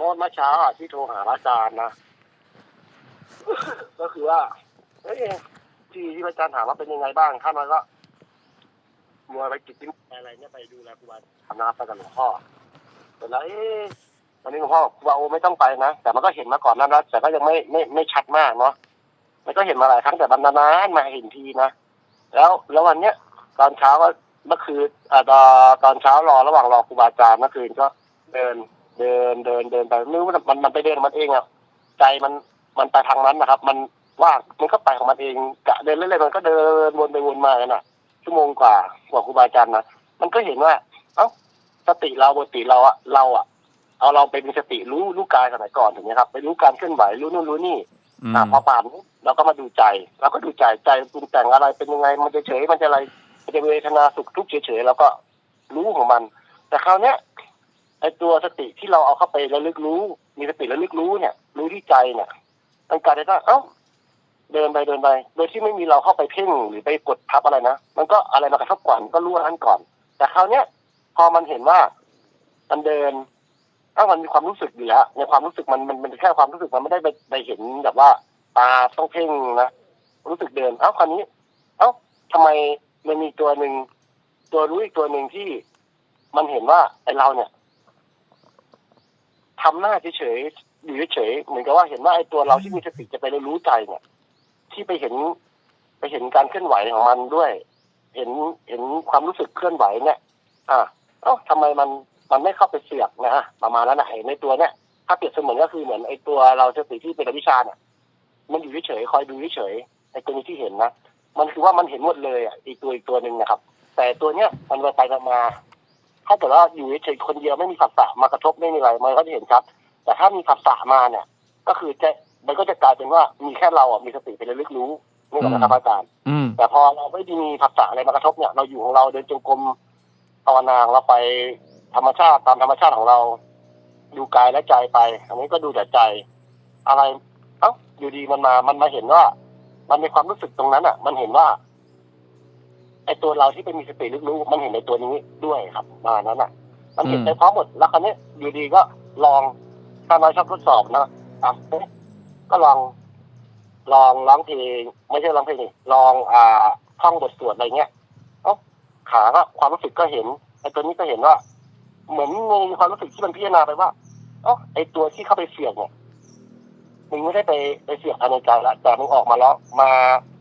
โน้ตเมื่อเช้าอะที่โทรหาอาจารย์นะ ก็คือว่าเอ้ยที่ที่อาจารย์ถามว่าเป็นยังไงบ้างท่ามันก็มัวไปกิจนิมอะไรเนี่ยไปดูแลครูบาอาจาไปกับหลวงพ่อแต่แล้วเอ๊ะวันนี้หลวงพ่อครูบาโอไม่ต้องไปนะแต่มันก็เห็นมาก่อนนั้นนะแต่ก็ยังไม่ไม่ไม่ชัดมากเนาะมันก็เห็นมาหลายครั้งแต่มันนานมาเห็นทีนะแล้วแล้ววันเนี้ยตอนเช้าก็เมื่อคืนอ่าตอนตอนเช้ารอระหว่างรอครูบาอาจารย์เมื่อคืนก็เดิน เดินเดินเดินไปไม่รู้ว่ามันมันไปเดินของมันเองอะใจมันมันไปทางนั้นนะครับ มันว่างมันก็ไปของมันเองกะเดินเรื่อยๆมันก็เดินวนไปวนมากันน่ะ ชั่วโมงกว่ากว่าครูบาอาจารย์นะมันก็เห็นว่า เอ้าสติเราปกติเราอะเราอะเอาเราไปมีสติรู้รู้กายสมัยก่อนถูกไหมครับไปรู้การเคลื่อนไหวรู้นู่นรู้นี่อืมอ่าพอป่านนี้เราก็มาดูใจเราก็ดูใจใจปรุงแต่งอะไรเป็นยังไง มันจะเฉยมันจะอะไรมันจะเวทนาสุขทุกข์เฉยๆเราก็รู้ของมัน แต่คราวเนี้ย ไอตัวสติที่เราเอาเข้าไประลึกรู้ มีสติระลึกรู้เนี่ย รู้ที่ใจเนี่ยมันกลายเป็นว่าเอ้าเดินไปเดินไป โดยที่ไม่มีเราเข้าไปเพ่งหรือไปกดทับอะไรนะมันก็อะไรมากระทบก่อนก็รู้อันนั้นก่อน แต่คราวเนี้ยพอมันเห็นว่ามันเดินถ้ามันมีความรู้สึกอยู่แล้วในความรู้สึกมันมันมันแค่ความรู้สึกมันไม่ได้ไปไปเห็นแบบว่า ตาต้องเพ่งนะรู้สึกเดินเอ้าคราวนี้ เอ้าทำไมมันมีตัวหนึ่งตัวรู้อีกตัวหนึ่งที่มันเห็นว่าไอเราเนี่ย ทำหน้าเฉยๆอยู่เฉยๆเหมือนกับว่าเห็นว่าไอตัวเราที่มีสติจะไปเรียนรู้ใจเนี่ย ที่ไปเห็น ไปเห็นการเคลื่อนไหวของมันด้วย เห็นเห็นความรู้สึกเคลื่อนไหวเนี่ย อ่าเอ้าทำไมมันมันไม่เข้าไปเสียบนะฮะประมาณนั้นนะไอ้ในตัวเนี่ย ถ้าเปรียบเสมือนก็คือเหมือนไอ้ตัวเราสติที่เป็นอวิชชาเนี่ยมันอยู่เฉยๆคอยดูเฉยๆไอ้ตัวนี้ที่เห็นนะมันคือว่ามันเห็นหมดเลยอะอีกตัวอีกตัวหนึ่งนะครับ แต่ตัวเนี้ยมันไปไปมา ถ้าเกิดว่าอยู่เฉยๆคนเดียวไม่มีผัสสะมากระทบไม่มีอะไรมันก็จะเห็นชัดแต่ถ้ามีผัสสะมาเนี่ย ก็คือจะมันก็จะกลายเป็นว่ามีแค่เราอะมีสติไประลึกรู้นี่แหละนะครับอาจารย์อืมแต่พอเราไม่ได้มีผัสสะอะไรมากระทบเนี่ยเราอยู่ของเราเดินจงกรมภาวนาเราไปธรรมชาติตามธรรมชาติของเรา ดูกายและใจไป อันนี้ก็ดูแต่ใจ อะไร เอ้าอยู่ดีมันมามันมาเห็นว่า มันมีความรู้สึกตรงนั้นอะ มันเห็นว่า ไอ้ตัวเราที่เป็นมีสติลึกรู้มันเห็นในตัวนี้ด้วยครับประมาณนั้นอะ มันเห็นอืมไปพร้อมหมดแล้วคราวนี้อยู่ดีก็ลองถ้าน้อยชอบทดสอบนะอะเอ๊ะก็ลอง ลองร้องเพลงไม่ใช่ร้องเพลงนี่ลองอ่าท่องบทสวดอะไรเงี้ยเอ้าขาก็ความรู้สึกก็เห็นไอ้ตัวนี้ก็เห็นว่า เหมือนมีความรู้สึกที่มันพิจารณาไปว่าเอ๋อไอ้ตัวที่เข้าไปเสียบเนี่ย มึงไม่ได้ไปไปเสียบภายในใจแล้วแต่มึงออกมาแล้วมา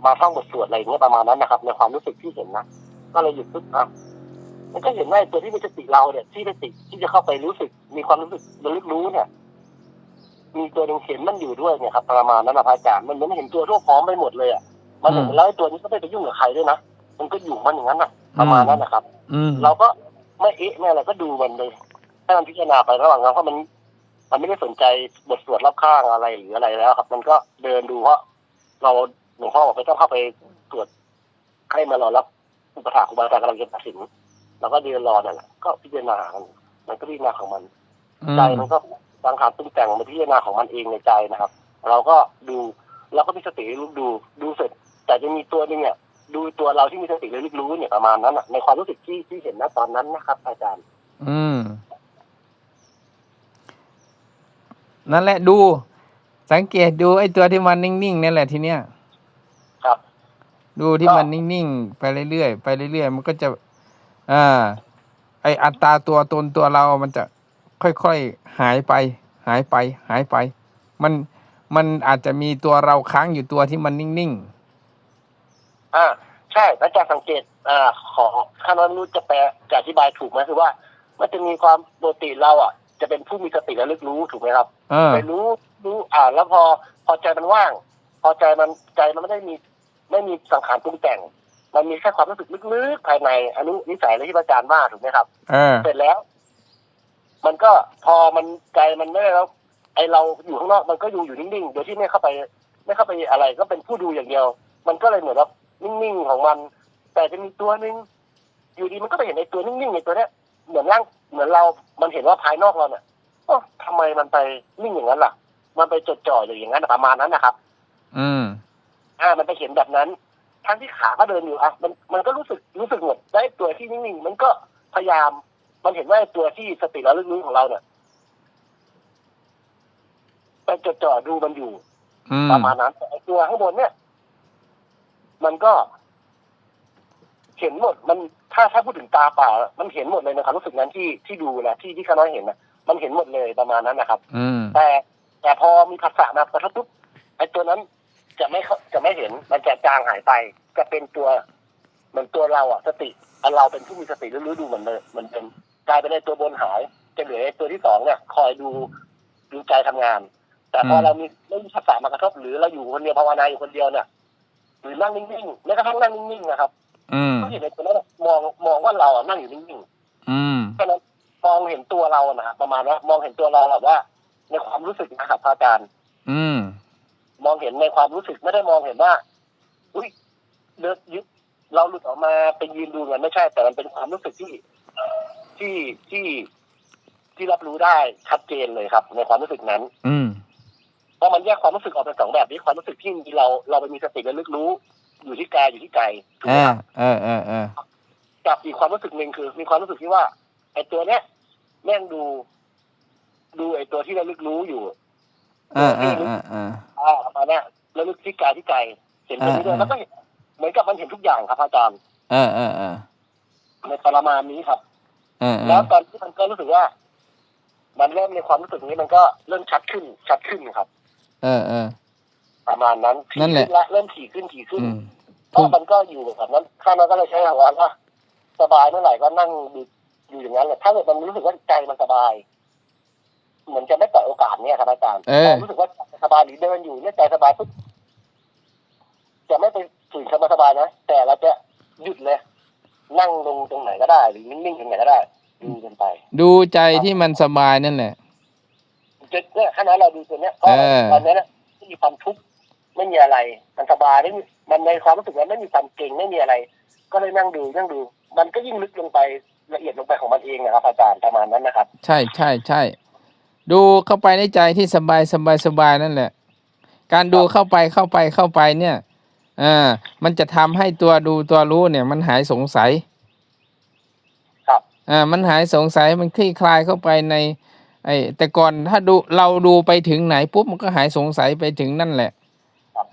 มาท่องบทสวดอะไรเงี้ยประมาณนั้นนะครับในความรู้สึกที่เห็นนะก็เลยหยุดปึ๊บอะมันก็เห็นว่าไอ้ตัวที่มีสติเราเนี่ย ที่สติที่จะเข้าไปรู้สึก มีความรู้สึกระลึกรู้เนี่ย มีตัวหนึ่งเห็นมันอยู่ด้วยเนี่ยครับประมาณนั้นนะพระอาจารย์มันเหมือนเห็นตัวทั่วพร้อมไปหมดเลยอะมันเห็นแล้วไอ้ตัวนี้ก็ไม่ไปยุ่งกับใครด้วยนะมันก็อยู่มันอย่างนั้นอะประมาณนั้นนะครับอืมเราก็ไม่เอ๊ะไม่อะไรก็ดูมันเลยให้มันพิจารณาไประหว่างนั้นเพราะมัน มันไม่ได้สนใจบทสวดรอบข้างอะไรหรืออะไรแล้วครับ มันก็เดินดูเพราะเราหลวงพ่อบอกไม่ต้องเข้าไปตรวจให้มารอรับอุปถาครูบาอาจารย์กำลังจะตัดสินเราก็เดินรอนั่นแหละก็พิจารณากันมันก็พิจารณาของมันอืใจมมันก็สังขารปรุงแต่งมันพิจารณาของมันเองในใจนะครับ เราก็ดูเราก็มีสติรู้ดูดูเสร็จ แต่จะมีตัวหนึงเนี่ยดูตัวเราที่มีสติระลึกรู้เนี่ยประมาณนั้นอะในความรู้สึกที่ที่เห็นณตอนนั้นนะครับ อาจารย์ อืม นั่นแหละดู สังเกตดูไอ้ตัวที่มันนิ่งๆนั่นแหละทีเนี้ยครับ ดูที่มันนิ่งๆไปเรื่อยๆไปเรื่อยๆมันก็จะอ่าไออัตราตัวตนตัวเรา มันจะค่อยๆหายไป หายไป หายไป มันมันอาจจะมีตัวเราค้างอยู่ตัวที่มันนิ่งอ่าใช่อาจารย์สังเกตอ่าขอข้าน้อยไม่รู้จะแปลจะอธิบายถูกไหมคือว่า มันจะมีความปกติเราอะ จะเป็นผู้มีสติระลึกรู้ถูกไหมครับๆเออไปรู้รู้อ่านแล้วพอพอใจมันว่าง พอใจมันใจมันไม่ได้มี ไม่มีสังขารปรุงแต่ง มันมีแค่ความรู้สึกลึกๆภายในอันนี้นิสัยเลยที่อาจารย์ว่าถูกไหมครับเออเสร็จแล้ว มันก็พอมันใจมันไม่ได้แล้ว ไอเราอยู่ข้างนอกมันก็อยู่อยู่นิ่งๆโดยที่ไม่เข้าไป ไม่เข้าไปอะไร ก็เป็นผู้ดูอย่างเดียว มันก็เลยเหมือนแบบนิ่งๆของมัน แต่จะมีตัวหนึ่งอยู่ดีมันก็ไปเห็นไอตัวนิ่งๆในตัวเนี้ยเหมือนร่าง เหมือนเรา มันเห็นว่าภายนอกเราเนี่ยโอ้ทำไมมันไปนิ่งอย่างนั้นล่ะ มันไปจดจ่ออยู่อย่างนั้นประมาณนั้นนะครับ อืม อ่า มันไปเห็นแบบนั้น ทั้งที่ขาก็เดินอยู่อะ มัน มันก็รู้สึก รู้สึกหมดได้ตัวที่นิ่งๆ มันก็พยายาม มันเห็นว่าไอ้ตัวที่สติระลึกรู้ของเราเนี่ยไปจดจ่อดูมันอยู่อืมประมาณนั้นแต่ไอ้ตัวข้างบนเนี่ย มันก็ เห็นหมดมันถ้าถ้าพูดถึงตาเปล่า มันเห็นหมดเลยในความรู้สึกนั้นที่ที่ดูนะที่ที่ข้าน้อยเห็นนะมันเห็นหมดเลยประมาณนั้นนะครับ อืมแต่แต่พอมีภาษามากระทบปุ๊บไอ้ตัวนั้นจะไม่เข้าจะไม่เห็นมันจะจางหายไป จะเป็นตัวเหมือนตัวเราอะสติอันเราเป็นผู้มีสติรู้ๆดูเหมือนเดิมเหมือนเป็นกลายเป็นในตัวบนหาย จะเหลือไอ้ตัวที่สองเนี่ย คอยดูดูใจทำงาน แต่พออืมเรามีไม่มีภาษามากระทบหรือเราอยู่คนเดียวภาวนาอยู่คนเดียวเนี่ยหรือนั่งนิ่งๆแม้กระทั่งนั่งนิ่งๆนะครับ อืมก็เห็นในตัวนั้นอะมองมองว่าเราอะนั่งอยู่นิ่งๆอืมแค่นั้นมองเห็นตัวเรานะครับประมาณว่ามองเห็นตัวเราแบบว่า ในความรู้สึกนะครับพระอาจารย์อืมมองเห็นในความรู้สึกไม่ได้มองเห็นว่าอุ้ยเลือดยึดเราหลุดออกมาเป็นยืนดูมันไม่ใช่ แต่มันเป็นความรู้สึกที่ที่ที่ที่รับรู้ได้ชัดเจนเลยครับ ในความรู้สึกนั้น อืมเพราะมันแยกความรู้สึกออกเป็นสองแบบนี้ความรู้สึกที่เราเราไปมีสติและลึกรู้ อยู่ที่กายอยู่ที่ใจถูกไหมอ่าครับเออเออเออกับอีกความรู้สึกหนึ่งคือ มีความรู้สึกที่ว่าไอ้ตัวเนี้ยแม่งดู ดูไอ้ตัวที่เราลึกรู้อยู่อ่าอ่าอ่าอ่าอ่าประมาณเนี้ยแล้วลึกที่กายที่ใจเห็นตรงนี้ด้วยอ่าแล้วก็เห็นเหมือนกับมันเห็นทุกอย่างครับอาจารย์เออเออเออในปรมาณนี้ครับเออเอแล้วอตอนที่มันก็รู้สึกว่า มันเริ่มในความรู้สึกนี้มันก็เริ่มชัดขึ้น ชัดขึ้นครับ เออเออ ประมาณนั้นนั่นแหละ ถี่ขึ้และเริ่มถี่ขึ้นถี่ขึ้นอืม ก็มันก็อยู่แบบนั้นข้างนั้นก็เลยใช้คำว่าว่าสบายเมื่อไหร่ก็นั่งดูอยู่อย่างนั้นแหละถ้าเกิดมันรู้สึกว่าใจมันสบาย เหมือนจะไม่ต่อยโอกาสเนี่ยครับอาจารย์เออพรู้สึกว่าใจสบายหรือเดินอยู่เนี่ยใจสบายปุ๊บจะไม่ไปฝืนคำว่าสบายนะแต่เราจะหยุดเลย นั่งลงตรงไหนก็ได้ หรือนิ่งๆตรงไหนก็ได้ดูกันไป ดูใจที่มันสบายนั่นแหละจะเนี่ยขณะเราดูตัวเนี้ยก็เออ ตอนนี้นะไม่มีความทุกข์ ไม่มีอะไร มันสบายไม่มีมันในความรู้สึกว่าไม่มีความเก่งไม่มีอะไร ก็เลยนั่งดูนั่งดู มันก็ยิ่งลึกลงไปละเอียดลงไปของมันเองนะครับอาจารย์ประมาณนั้นนะครับ ใช่ใช่ใช่ดูเข้าไปในใจที่สบายสบายสบายนั่นแหละ การดูเข้าไปเข้าไปเข้าไปเนี่ยอ่ามันจะทำให้ตัวดูตัวรู้เนี่ย มันหายสงสัยครับอ่ามันหายสงสัยมันคลี่คลายเข้าไปในไอ้แต่ก่อนถ้าดูเราดูไปถึงไหนปุ๊บมันก็หายสงสัยไปถึงนั่นแหละ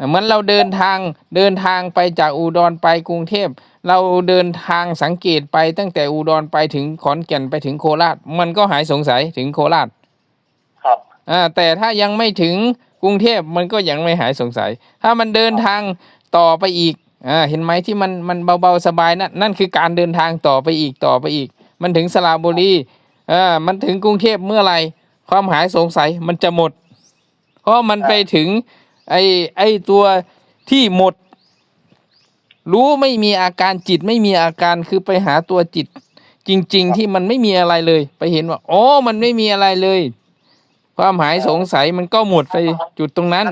เหมือนเราเดินทางเดินทางไปจากอุดรไปกรุงเทพ เราเดินทางสังเกตไปตั้งแต่อุดรไปถึงขอนแก่นไปถึงโคราช มันก็หายสงสัยถึงโคราชครับอ่าแต่ถ้ายังไม่ถึงกรุงเทพมันก็ยังไม่หายสงสัย ถ้ามันเดินทางต่อไปอีกอ่าเห็นไหมที่มันมันเบาๆสบายนั่นนั่นคือการเดินทางต่อไปอีกต่อไปอีก มันถึงสระบุรีอ่ามันถึงกรุงเทพเมื่อไหร่ความหายสงสัยมันจะหมด เพราะมันไปถึง ไอ้ไอ้ตัวที่หมด รู้ไม่มีอาการจิตไม่มีอาการคือไปหาตัวจิต จริง ๆ ที่มันไม่มีอะไรเลย ไปเห็นว่าอ๋อมันไม่มีอะไรเลย ความหายสงสัยมันก็หมดไปจุดตรงนั้น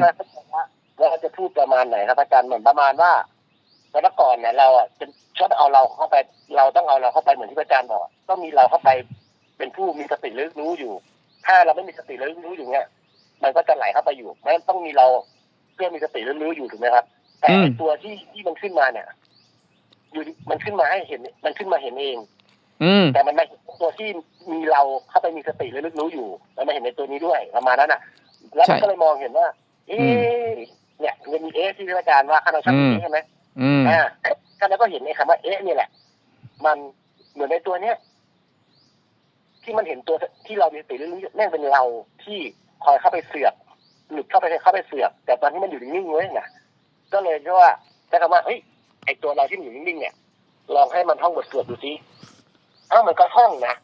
แล้วจะพูดประมาณไหนครับอาจารย์เหมือนประมาณว่าแต่ละก่อนเนี่ยเราอะจะชอบเอาเราเข้าไป เราต้องเอาเราเข้าไปเหมือนที่อาจารย์บอกต้องมีเราเข้าไปเป็นผู้มีสติลึกรู้อยู่ ถ้าเราไม่มีสติลึกรู้อยู่เนี่ยมันก็จะไหลเข้าไปอยู่มันต้องมีเรา เพื่อมีสติลึกรู้อยู่ถูกไหมครับแต่อืมไอ้ตัวที่ที่มันขึ้นมาเนี่ยอยู่ดีมันขึ้นมาให้เห็น มันขึ้นมาเห็นเอง อืมแต่มันไม่ตัวที่มีเราเข้าไปมีสติและลึกรู้อยู่ แล้วมาเห็นในตัวนี้ด้วยประมาณนั้นอะ แล้วมันใช่ก็เลยมองเห็นว่า เอ๊อืะเนี่ยมันมีเอ๊ะที่อาจารย์ว่าข้าเราชอบอืมเอ๊ะใช่ไหมอืมอ่าข้าเราก็เห็นในคำว่าเอ๊ะนี่แหละ มันเหมือนในตัวเนี้ยที่มันเห็นตัวที่เรามีสติและลึกรู้แม่งเป็นเราที่คอยเข้าไปเสือก หลุดเข้าไปเข้าไปเสือกแต่ตอนที่มันอยู่นิ่งๆเว้ยนะก็เลยเรียกว่าใช้คำว่าเฮ้ยไอตัวเราที่มันอยู่นิ่งๆเนี่ยลองให้มันท่องบทสวดดูซิเอ้ามันก็ท่องนะ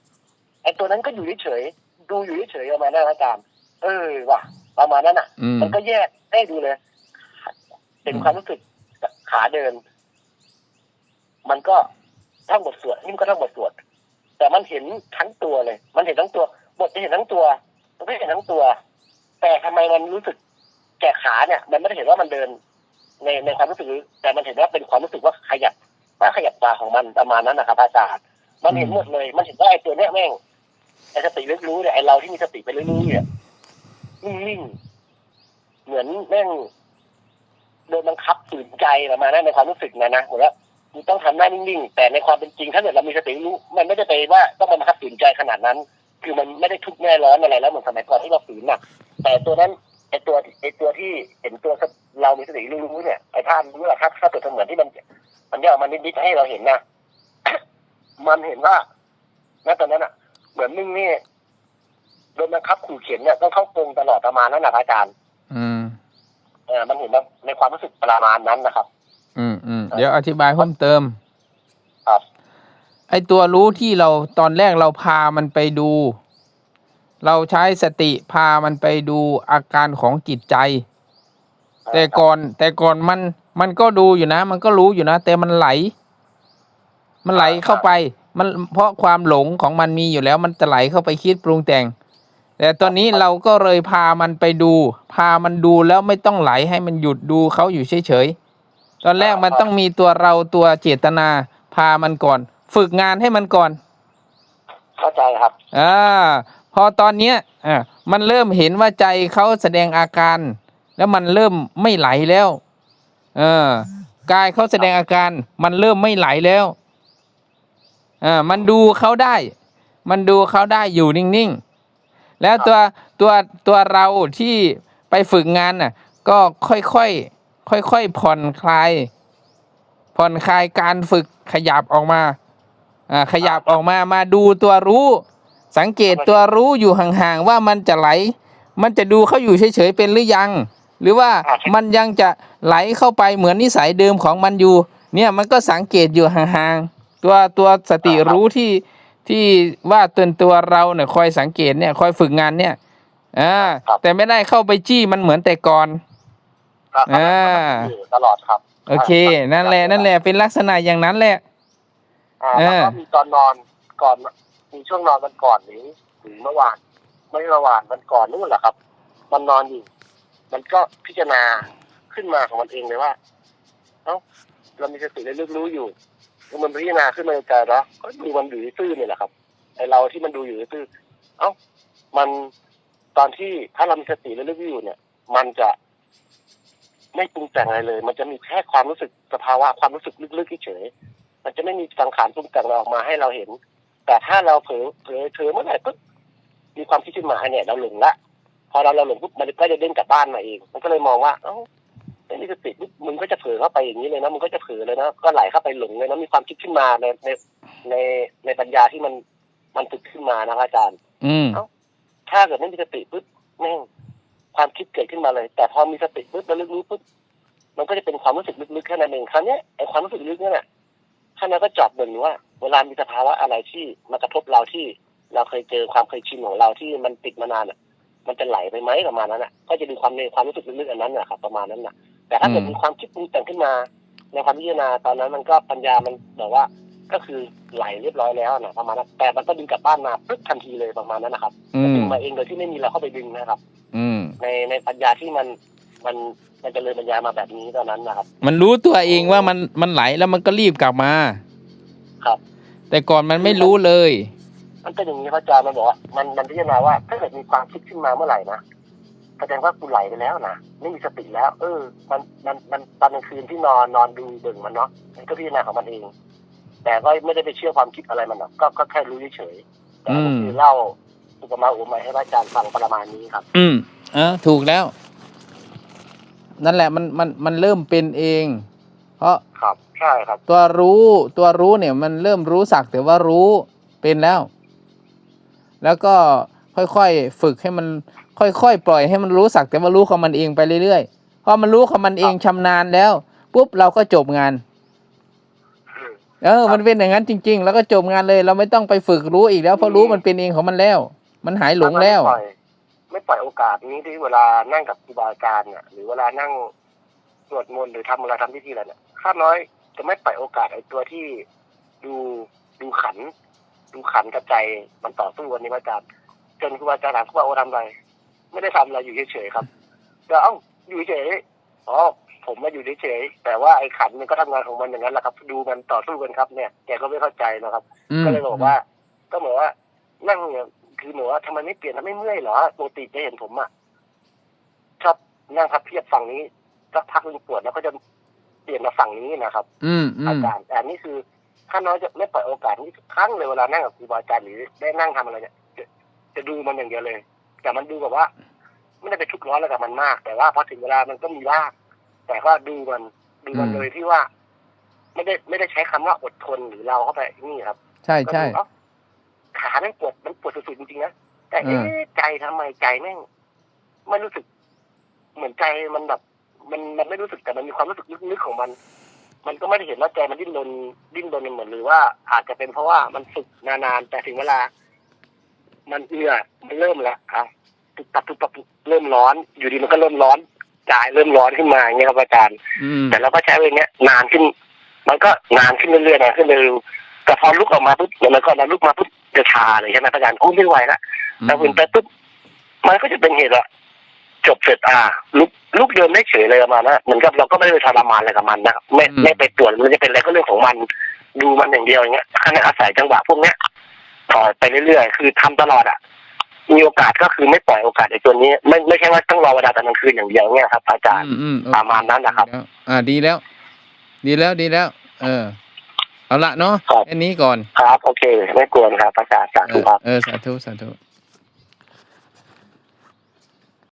ไอตัวนั้นก็อยู่เฉยๆดูอยู่เฉยๆประมาณนั้นนะอาจารย์เออว่ะประมาณนั้นอะอืมมันก็แยกให้ดูเลยเป็นความรู้สึกขาเดิน มันก็ท่องบทสวดนี่มันก็ท่องบทสวดแต่มันเห็นทั้งตัวเลย มันเห็นทั้งตัว บทจะเห็นทั้งตัว มันก็เห็นทั้งตัว แต่ทำไมมันรู้สึกแก่ขาเนี่ย มันไม่ได้เห็นว่ามันเดิน ในในความรู้สึกแต่มันเห็นว่าเป็นความรู้สึกว่าขยับว่าขยับตาของมันประมาณนั้นนะครับอาจารย์มันเห็นหมดเลย มันเห็นว่าไอ้ตัวเนี้ยแม่งไอ้สติลึกรู้เนี่ยไอ้เราที่มีสติไปรู้ๆเนี่ยนิ่งๆเหมือนแม่งโดนบังคับฝืนใจประมาณนั้นในความรู้สึกนะนะเหมือนว่ากูต้องทำหน้านิ่งๆ แต่ในความเป็นจริงถ้าเกิดเรามีสติรู้ มันไม่ได้ไปว่าต้องมาบังคับฝืนใจขนาดนั้น คือมันไม่ได้ทุกข์แน่ร้อนอะไรแล้วเหมือนสมัยก่อนที่เราฝืนน่ะ แต่ตัวนั้นไอตัวไอตัวที่เห็นตัวเรามีสติรู้ๆเนี่ยไอท่านรู้อะถ้าถ้าตัวเสมือนที่มัน มันแยกออกมานิดๆให้เราเห็นนะมันเห็นว่าณตอนนั้นอะ เหมือนมึงนี่โดนบังคับขู่เข็นเนี่ยต้องเข้ากรงตลอดประมาณนั้นนะพระอาจารย์ อืมเออมันเห็นแบบในความรู้สึกประมาณนั้นนะครับ อืมอืมเดี๋ยวอธิบายเพิ่มเติม ครับ ไอตัวรู้ที่เราตอนแรกเราพามันไปดู เราใช้สติพามันไปดูอาการของจิตใจ แต่ก่อนแต่ก่อนมันมันก็ดูอยู่นะ มันก็รู้อยู่นะ แต่มันไหล มันไหลเข้าไป มันเพราะความหลงของมันมีอยู่แล้ว มันจะไหลเข้าไปคิดปรุงแต่ง แต่ตอนนี้เราก็เลยพามันไปดู พามันดูแล้วไม่ต้องไหลให้มันหยุดดูเขาอยู่เฉยๆตอนแรกมันต้องมีตัวเราตัวเจตนา พามันก่อน ฝึกงานให้มันก่อน เข้าใจครับอ่า พอตอนเนี้ยอ่ามันเริ่มเห็นว่าใจเขาแสดงอาการ แล้วมันเริ่มไม่ไหลแล้ว เออกายเขาแสดงอาการ มันเริ่มไม่ไหลแล้วอ่ามันดูเขาได้ มันดูเขาได้อยู่นิ่งๆ แล้วตัวตัวตัวเราที่ไปฝึกงานน่ะ ก็ค่อยๆค่อยๆผ่อนคลายผ่อนคลายการฝึกขยับออกมา อ่า ขยับออกมา มาดูตัวรู้ สังเกตตัวรู้อยู่ห่างๆว่ามันจะไหล มันจะดูเขาอยู่เฉยๆเป็นหรือยัง หรือว่ามันยังจะไหลเข้าไปเหมือนนิสัยเดิมของมันอยู่ เนี่ยมันก็สังเกตอยู่ห่างๆตัวตัวสติรู้ที่ที่ว่าตัวตัวเราเนี่ยคอยสังเกตเนี่ยคอยฝึกงานเนี่ยอ่าแต่ไม่ได้เข้าไปจี้มันเหมือนแต่ก่อนครับอ่าอยู่ตลอดครับ โอเค นั่นแหละนั่นแหละเป็นลักษณะอย่างนั้นแหละอ่าเอแล้วอก็มีตอนนอนก่อน มีช่วงนอนมันก่อนหรือหรือเมื่อวานไม่เมื่อวานมันก่อนนู่นแหละครับ มันนอนอยู่ มันก็พิจารณาขึ้นมาของมันเองเลยว่าเอ้าเรามีสติและลึกรู้อยู่แล้วมันพิจารณาขึ้นมาในใจแล้วก็ดูมันอยู่ซื่อๆนี่แหละครับไอเราที่มันดูอยู่ซื่อเอ้ามันตอนที่ถ้าเรามีสติและลึกรู้อยู่เนี่ย มันจะไม่ปรุงแต่งอะไรเลย มันจะมีแค่ความรู้สึกสภาวะความรู้สึกลึกๆเฉยมันจะไม่มีสังขารปรุงแต่งอะไรออกมาให้เราเห็น แต่ถ้าเราเผลอเผลอเผลอเมื่อไหร่ปุ๊บมีความคิดขึ้นมาเนี่ย เราหลงละพอเราเราหลงปุ๊บมันก็จะเด้งกลับบ้านมาเอง มันก็เลยมองว่า เอ้าไม่มีสติปุ๊บมึงก็จะเผลอเข้าไปอย่างนี้เลยนะมึงก็จะเผลอเลยนะก็ไหลเข้าไปหลงเลยนะมีความคิดขึ้นมาในในในในปัญญาที่มันมันฝึกขึ้นมานะครับอาจารย์ อืมถ้าเกิดไม่มีสติปุ๊บแม่งความคิดเกิดขึ้นมาเลย แต่พอมีสติปุ๊บแล้วลึกรู้ปุ๊บมันก็จะเป็นความรู้สึกลึกๆแค่นั้นเองครั้งนี้ยไอ้ความรู้สึกลึกเนี่ยข้างในก็จับเหมือนว่า เวลามีสภาวะอะไรที่มากระทบเราที่เราเคยเจอความเคยชินของเราที่มันติดมานานอะ มันจะไหลไปไหมประมาณนั้นอะ ก็จะดูความในความรู้สึกลึกๆอันนั้นนะครับประมาณนั้นน่ะ แต่ถ้าเกิดอืมมีความคิดปรุงแต่งขึ้นมา ในความพิจารณาตอนนั้นมันก็ปัญญามันแบบว่าก็คือไหลเรียบร้อยแล้วนะประมาณนั้นแต่มันก็ดึงกลับบ้านมาปึ๊บทันทีเลยประมาณนั้นนะครับอืมดึงมาเองโดยที่ไม่มีเราเข้าไปดึงนะครับ อืมในในปัญญาที่มันมันมันจะเลยปัญญามาแบบนี้ตอนนั้นนะครับ มันรู้ตัวเองว่ามันมันไหลแล้วมันก็รีบกลับมา ครับ แต่ก่อนมันไม่รู้เลย มันเป็นอย่างนี้พระอาจารย์มันบอกว่ามันมันพิจารณาว่าถ้าเกิดมีความคิดขึ้นมาเมื่อไหร่นะแสดงว่ากูไหลไปแล้วนะไม่มีสติแล้ว เออ มันมันมันตอนกลางคืนที่นอนนอนดูเบิ่งมันเนาะมันก็พิจารณาของมันเอง แต่ก็ไม่ได้ไปเชื่อความคิดอะไรมันหรอกก็ก็แค่รู้เฉยๆแต่ก็คือเล่าอุปมาอุปไมยให้พระอาจารย์ฟังประมาณนี้ครับ อืมเออถูกแล้ว นั่นแหละมันมันมันเริ่มเป็นเอง เพราะครับ ใช่ครับ ตัวรู้ตัวรู้เนี่ยมันเริ่มรู้สักแต่ว่ารู้เป็นแล้ว แล้วก็ค่อยๆฝึกให้มัน ค่อยๆปล่อยให้มันรู้สักแต่ว่ารู้ของมันเองไปเรื่อยๆพอมันรู้ของมันเองชำนาญแล้วปุ๊บเราก็จบงานเออ มันเป็นอย่างนั้นจริง ๆ แล้วก็จบงานเลย เราไม่ต้องไปฝึกรู้อีกแล้วเพราะรู้มันเป็นเองของมันแล้ว มันหายหลงแล้ว ไม่ปล่อยไม่ปล่อยโอกาสนี้ที่เวลานั่งกับครูบาอาจารย์เนี่ยหรือเวลานั่งสวดมนต์หรือทำอะไรทำพิธีอะไรเนี่ยข้าน้อย จะไม่ปล่อยโอกาสไอ้ตัวที่ดูดูขัน ดูขันกับใจมันต่อสู้กันนี้พระอาจารย์จนครูบาอาจารย์ถามครูบาโอทำอะไรไม่ได้ทำอะไรอยู่เฉยๆครับก็เอ้าอยู่เฉยๆอ๋อผมมาอยู่เฉยๆแต่ว่าไอ้ขันมันก็ทำงานของมันอย่างนั้นแหละครับ ดูมันต่อสู้กันครับ เนี่ยแกก็ไม่เข้าใจนะครับอืมก็เลยบอกว่า ก็เหมือนว่านั่งเนี่ยคือเหมือนว่าทำไมไม่เปลี่ยนทำไมไม่เมื่อยเหรอปกติจะเห็นผมอะชอบนั่งพับเพียบฝั่งนี้สักพักหนึงปวดแล้วก็จะ เปลี่ยนมาฝั่งนี้นะครับ อืมอือามจารย์แต่อันนี้คือข้าน้อยจะไม่ปล่อยโอกาสนี้ทุกครั้งเลยเวลานั่งกับครูบาอาจารย์หรือได้นั่งทำอะไรเนี่ยจะจะดูมันอย่างเดียวเลย แต่มันดูแบบว่า ไม่ได้ไปทุกข์ร้อนอะไรกับมันมาก แต่ว่าพอถึงเวลามันก็มีบ้างแต่ก็ดูมันดูมันอืมโดยที่ว่า ไม่ได้ไม่ได้ใช้คำว่าอดทนหรือเราเข้าไปนี่ครับ ใช่ใช่ก็ดูเอ้าขาแม่งปวดมันปวดสุดๆจริงๆนะแต่เอ๊ะอืมใจทำไมใจแม่งไม่รู้สึก เหมือนใจมันแบบ มันมันไม่รู้สึกแต่มันมีความรู้สึกลึกๆของมัน มันก็ไม่ได้เห็นว่าใจมันดิ้นรนดิ้นรนเหมือนหรือว่าอาจจะเป็นเพราะว่ามันฝึกนานๆแต่ถึงเวลา มันเอื้อมันเริ่มแล้วอะตุบตับตุบตับเริ่มร้อน อยู่ดีมันก็เริ่มร้อนกายเริ่มร้อนขึ้นมาอย่างเงี้ยครับอาจารย์อืมแต่เราก็ใช้เวลาเนี้ยนานขึ้น มันก็นานขึ้นเรื่อยๆนานขึ้นเร็วๆแต่พอลุกออกมาปุ๊บเดี๋ยวมันก็นลุกมาปุ๊บจะชาเลยใช่ไหมอาจารย์โอ้ไม่ไหวละแต่หุ่นไปปุ๊บมันก็จะเป็นเหตุอะ จบเสร็จอ่าลุกลุกเดินได้เฉยเลยประมาณนั้นเหมือนกับเราก็ไม่ได้ไปทรมานอะไรกับมันนะครับไม่ไม่ไปตรวจมันจะเป็นอะไรก็เรื่องของมัน ดูมันอย่างเดียวอย่างเงี้ยแค่นั้นอาศัยจังหวะพวกเนี้ยต่อไปเรื่อยๆคือทำตลอดอะ มีโอกาสก็คือไม่ปล่อยโอกาสในตัวนี้ไม่ไม่ใช่ว่าต้องรอเวลาตอนกลางคืนอย่างเดียวเนี่ยครับ อาจารย์ อืมอืมโอเคประมาณนั้นนะครับดีแล้วอ่าดีแล้ว ดีแล้วดีแล้ว เออ เอาละเนาะครับ แค่นี้ก่อน ครับ โอเค ไม่กวนครับอาจารย์สาเอธุอครับ เออสาธุสาธุ